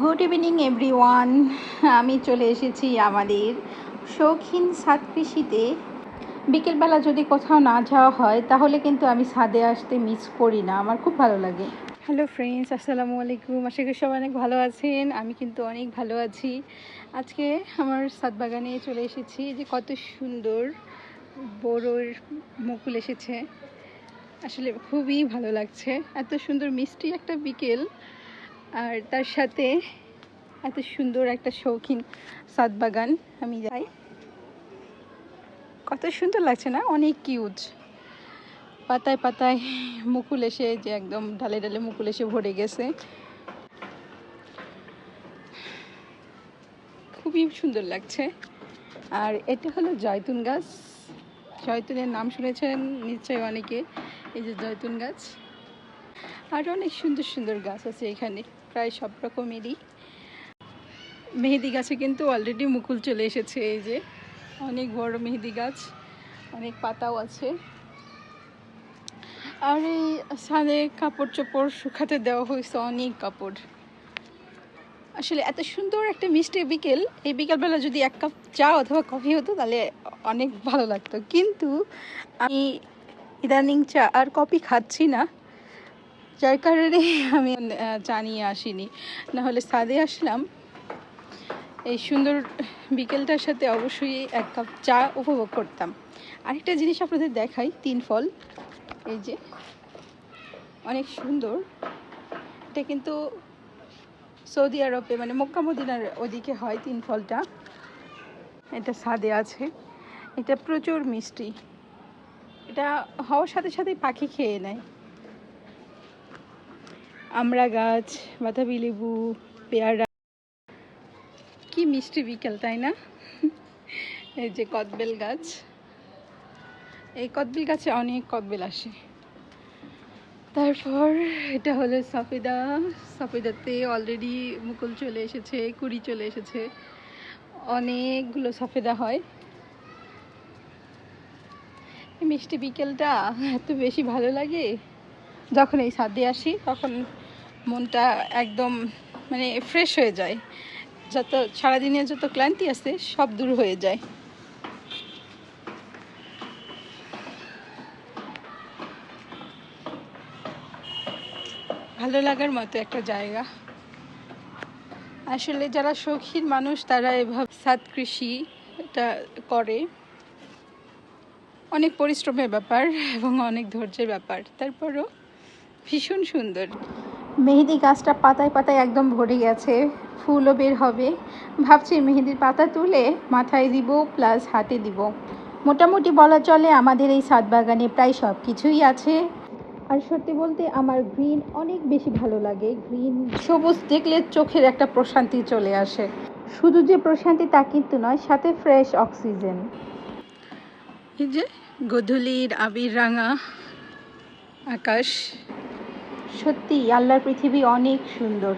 Good evening everyone আমি চলে এসেছি আমাদের শৌখিন সাত কৃষিতে। বিকেলবেলা যদি কোথাও না যাওয়া হয়, তাহলে কিন্তু আমি ছাদে আসতে মিস করি না। আমার খুব ভালো লাগে। হ্যালো ফ্রেন্ডস আসসালামু আলাইকুম। আশা করি সবাই অনেক ভালো আছেন। আমি কিন্তু অনেক ভালো আছি। আজকে আমার সাত বাগানে চলে এসেছি। যে কত সুন্দর বড়োর মুকুল এসেছে। আসলে খুবই ভালো লাগছে। এত সুন্দর মিষ্টি একটা বিকেল। আর তার সাথে এত সুন্দর একটা শৌখিন সাত বাগান আমি যাই। কত সুন্দর লাগছে না? অনেক কিউজ পাতায় পাতায় মুকুল এসে যে একদম ডালে ডালে মুকুল এসে ভরে গেছে। খুবই সুন্দর লাগছে। আর এটা হলো জয়তুন গাছ। জয়তুনের নাম শুনেছেন নিশ্চয়ই অনেকে। এই যে জয়তুন গাছ। আর অনেক সুন্দর সুন্দর গাছ আছে এখানে। প্রায় সব রকমেরই। মেহেদি গাছে কিন্তু অলরেডি মুকুল চলে এসেছে, এই যে। অনেক বড় মেহেদি গাছ, অনেক পাতাও আছে। আর এই ছাদে কাপড় চোপড় শুকাতে দেওয়া হয়েছে অনেক কাপড়। আসলে এত সুন্দর একটা মিষ্টি বিকেল। এই বিকেলবেলা যদি এক কাপ চা অথবা কফি হতো, তাহলে অনেক ভালো লাগতো। কিন্তু আমি ইদানিং চা আর কফি খাচ্ছি না। যার কারণে আমি চা নিয়ে আসিনি। নাহলে ছাদে আসলাম। এই সুন্দর বিকেলটার সাথে অবশ্যই এক কাপ চা উপভোগ করতাম। আরেকটা জিনিস আপনাদের দেখাই, তিন ফল। এই যে, অনেক সুন্দর। এটা কিন্তু সৌদি আরবে মানে মক্কা মদিনার ওদিকে হয় তিন ফলটা। এটা ছাদে আছে। এটা প্রচুর মিষ্টি। এটা হওয়ার সাথে সাথেই পাখি খেয়ে নেয়। আমড়া গাছ বাতাবি লেবু, পেয়ারা। কি মিষ্টি বিকেল, তাই না? এই যে কদবেল গাছ। এই কদবেল গাছে অনেক কদবেল আসে। তারপর এটা হলো সফেদা। সফেদাতে অলরেডি মুকুল চলে এসেছে, কুড়ি চলে এসেছে। অনেকগুলো সফেদা হয়। মিষ্টি বিকেলটা এত বেশি ভালো লাগে। যখন এই সাদে আসি, তখন মনটা একদম মানে ফ্রেশ হয়ে যায়। যত সারাদিনের যত ক্লান্তি আছে, সব দূর হয়ে যায়। ভালো লাগার মতো একটা জায়গা। আসলে যারা শৌখিন মানুষ, তারা এভাবে সাত কৃষি এটা করে। অনেক পরিশ্রমের ব্যাপার এবং অনেক ধৈর্যের ব্যাপার। তারপরও ভীষণ সুন্দর। মেহেদি গাছটা পাতায় পাতায় একদম ভরে গেছে, ফুলও বের হবে। ভাবছি মেহেদির পাতা তুলে মাথায় দিব প্লাস হাতে দিব। মোটামুটি বলা চলে আমাদের এই সাত বাগানে প্রায় সব কিছুই আছে। আর সত্যি বলতে আমার গ্রিন অনেক বেশি ভালো লাগে। গ্রিন সবুজ দেখলে চোখের একটা প্রশান্তি চলে আসে। শুধু যে প্রশান্তি তা কিন্তু নয়, সাথে ফ্রেশ অক্সিজেন এই যে, গধূলির আবির রাঙা আকাশ। সত্যি আল্লাহর পৃথিবী অনেক সুন্দর।